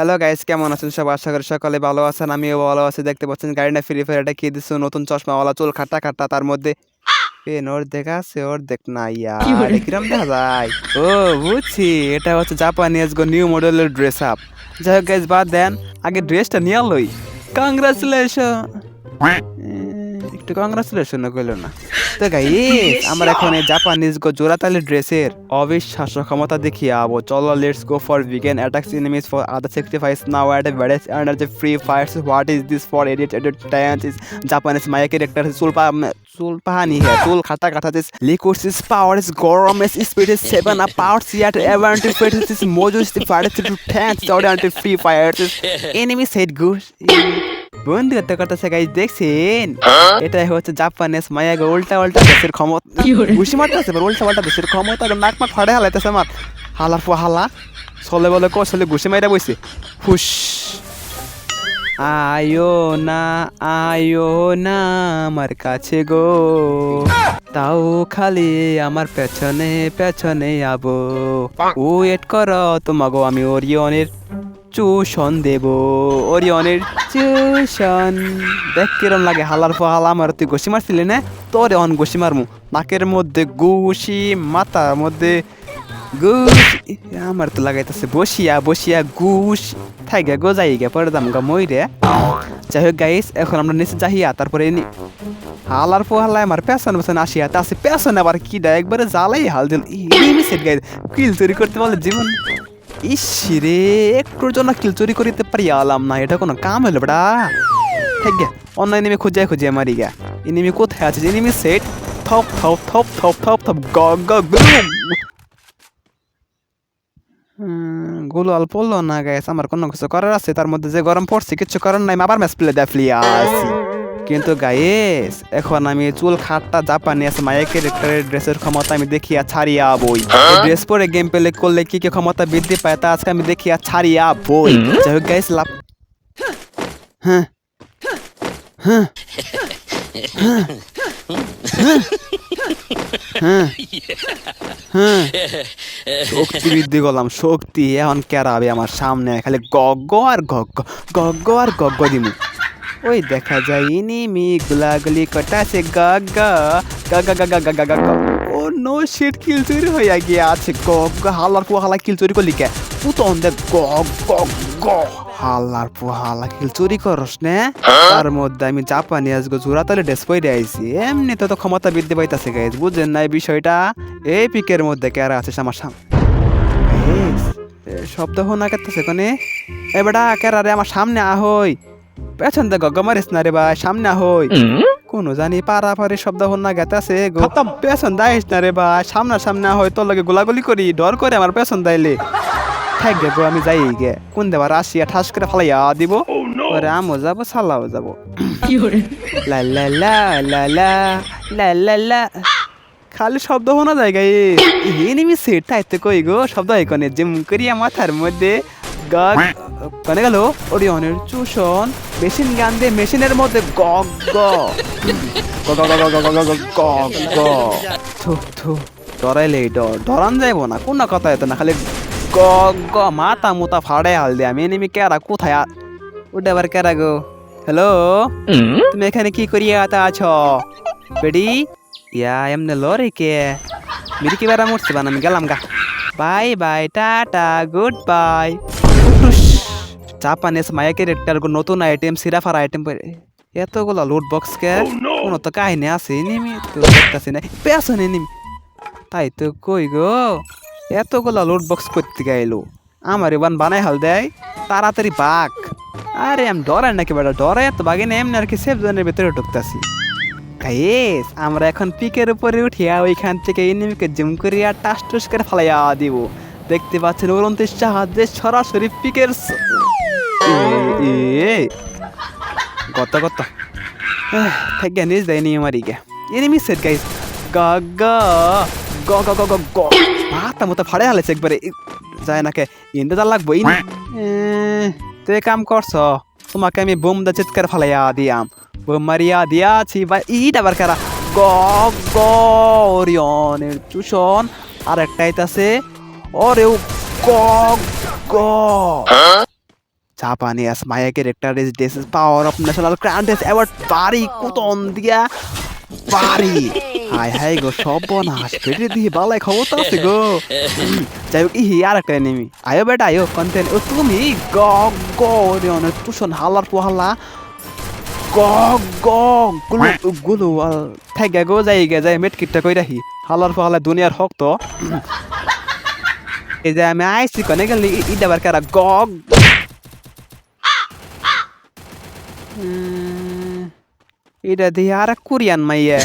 Hello guys কেমন আছেন সব? আশা করি সকালে ভালো আছেন আমিও ভালো আছি। দেখতে পাচ্ছেন গাড়িটা ফ্রি ফায়ার এটা কি দিচ্ছে নতুন চশমাওয়ালা চুল খাটা খাটা তার মধ্যে। পেন অর্ধেক আছে দেখ না কিরম দেখা যায় ও বুঝছি এটা হচ্ছে জাপানিজ গো নিউ মডেলের ড্রেস আপ যাই হোক গাইস বাদ দেন আগে ড্রেসটা নিয়ে লই। কংগ্রাচুলেশন একটু কংগ্রাচুলেশন করল না। তো গাই আমার এখন এই জাপানিজ গো জোরাতালি ড্রেসের অবিশ্বাস্য ক্ষমতা দেখিয়ে আবো। চলো let's go for weaken attacks enemies for other sacrifice now at a ভ্যারেস and যে free fires what is this for edit edit times is Japanese Maya character সুলপা চুলপাহানি হ্যাঁ চুল খাতা কাটা this liquids is power is গরম is speed is seven a power সিয়াট এভান্টি pet is মোজুস the fire to tends and free fires is enemies head good enemy said বন্ধু করতে করতেছে গাইজ দেখছেন এটাই হচ্ছে জাপানিজ মায়া গো উল্টা উল্টা দেশের ক্ষমতা। ঘুষি মারতেছে উল্টা উল্টা দেশের ক্ষমতা নাক মাক ফাড়ে হালাইতেছে আমার হালার পর হালা চলে বলে কৌশলে ঘুষি মাইরা বইছে। হুস আয়ো না আয়ো না আমার কাছে গো। তাও খালি আমার পেছনে পেছনে আবো। ওয়েট করো তোমাগো আমি ওরিয়নের চুষণ দেব অরিয়নের চুষণ দেখ কিরম লাগে হালার পর হালা আমার তুই ঘষি মারছিলি না তোরে অন ঘষি মারমু নাকের মধ্যে ঘুষি মাথার মধ্যে আমার তো লাগাইতেছে বসিয়া বসিয়া ঘুষ থাইগা গো যাই গে পরে দাম গা মইরে যাই হোক গাইস এখন আমরা নিচে যাইয়া তারপরে হালার পর হালায় আমার পেছন পেছন আসিয়া তা আছে পেছন আবার কি দেয় একবারে জ্বালাই হাল দিল কিল চুরি করতে বলে জীবন ইস রে একটুর জন্য কিল চুরি করিতে পারি, আলাম না এটা কোনো কাম হলো বেটা। ঠিক গে অন্য এনিমি খুঁজে খুঁজে মারি গা। এনিমি কোথায় আছে? এনিমি সেট থপ থপ থপ থপ থপ থপ গ গ, গুম। গুলো অল্প না গাইস আমার কোনো কিছু করার আছে? তার মধ্যে যে গরম পড়ছে, কিছু করার নাই, আবার ম্যাচ প্লে দেফলি আসি। কিন্তু গাইস এখন আমি চুল খাটটা জাপানি আছে মায়ের ক্যারেক্টারের ড্রেসের ক্ষমতা আমি দেখিয়া ছাড়িয়া বই ড্রেস পরে গেম প্লে করলে কি কি ক্ষমতা বৃদ্ধি পায় তা আজকে আমি দেখিয়া ছাড়িয়া বই যাই হোক গাইস লাভ হ্যাঁ। হ্যাঁ। হ্যাঁ। হ্যাঁ। হ্যাঁ। শক্তি বৃদ্ধি করলাম শক্তি এখন কেরাবে আমার সামনে খালি গগ্গ আর গগ্গ গগ্গ আর গগ্গ দিমু। ওই দেখা যায় ইনিমি গুলাগুলি কটাছে গগ্গ গগ্গ গগ্গ গগ্গ গগ্গ ও নো শিট কিল চুরি হইয়া গিয়া আছে গগ্গ হালার পু হালা কিল চুরি করলি কে? পুতন দে গগ্গ গ হালার পু হালা কিল চুরি করস নে। তার মধ্যে আমি জাপানি আজকে জোড়াতালে ড্রেস পরে আইছি। এমনি তো ক্ষমতা বৃদ্ধি পাইতাছে গাইজ বুঝেন না এই বিষয়টা? এই পিকের মধ্যে কেরা আছে আমার সামনে শব্দ হোনা করতেছে কোনে? এ বেটা কেরা রে আমার সামনে আহই। পেছন দে গগ্গ মারিস না রে ভাই সামনে আহই। কোন জানি পারা পারে শব্দ হোনা গেতাছে গো। পেছন দাইস না রে ভাই সামনা সামনে আহই তোর লগে গোলাগুলি করি ডর করে আমার পেছন দাইলে। থাক গে গো আমি যাই গে। কোন দেবার আসিয়া ঠাস করে ফালাইয়া দিব। ওরে আমও যাব সালাও যাব। লা লা লা লা লা লা লা লা। খালি শব্দ শোনা যায় গায়ে এনিমি সেট তাইতে কই গো শব্দ হয় কনে যে মুকরিয়া মাথার মধ্যে। গগ কানে গেল ওরিয়নের চুষণ মেশিন গান দিয়ে মেশিনের মধ্যে গগ ডরাইলে ডর। ডরান যাইব না, কোন কথা এত না, খালি গগ গ, মাথা মোতা ফাড়ে হাল দে। আমি এনিমি কেরা, কোথায় উঠে আবার কেরা গো। হ্যালো তুমি এখানে কি করিয়া আতা আছো? বেডি ইয়া, এমনে লরে কে? মিরি কি বারা মরছে বানা গেলাম গা। Bye bye tata good bye Japanese Maya character নতুন আইটেম সিরাফার আইটেম এতগুলো লুট বক্স কে কোনো তো কাহিনী আছে নিমি তো দেখতাছি না। পেছনে নিমি তাই তো কই গো? এতগুলো লুট বক্স করতে গাইলো আমার এবার বানাই হাল দেয় তাড়াতাড়ি বাঘ। আরে আমি ডরাই নাকি বেটা? ডরাই তো বাগে না এমনি আর কি সেফ জোনের ভিতরে ঢুকতেছি। গাইস আমরা এখন পিকের উপরে উঠিয়া ওইখান থেকে এনিমিকে জিম করিয়া টাস টুস করে ফালাইয়া দিব। দেখতে পাচ্ছেন উনত্রিশ জাহাজে সরাসরি পিকের ಗೊತ್ತ ಗೊತ್ತ ಹಾಗೆ ಅನಿಸ್ದೆ ನಿಯಮರಿಗೆ ಎನಿಮೀಸ್ ಸೆಟ್ ಗೈಸ್ ಗಗ್ಗ ಗ ಗ ಗ ಗ ಮಾತ ಮುತ್ತ ಫಡೆ ಹಾಲೆ ಚೆಕ್ ಬರೆ যায় নাকে ইন্দে দাল্লাক বই না তে কাম করছ তোমাকে আমি বোম দা চিৎকার ফালাইয়া দিয়াম বোম মারিয়া দিয়াছি বা ইট আবার কারা গ গ ওরিয়ন চুষণ আর একটাইতে আছে ওরেও গ গ Maya character is this is power of national grandest award পারি হাই হাই গো সব বনাস পেটে দিয়ে বালাই খবর তো আছে গো। যাই হোক ইহি আর একটা নেমি আয়ো বেটা আয়ো কন্টেন ও তুমি গ গ রে অনেক তুষন হালার পোহালা। গ গ গুলো গুলো থাকা গো যাই গে যাই মেট কিটটা কই রাখি। হালার পোহালা দুনিয়ার হক তো এই যে আমি আইসি কনে গেলি ইটা বার কারা গ উম, এটা দিয়ে আর কোরিয়ান মাইয়া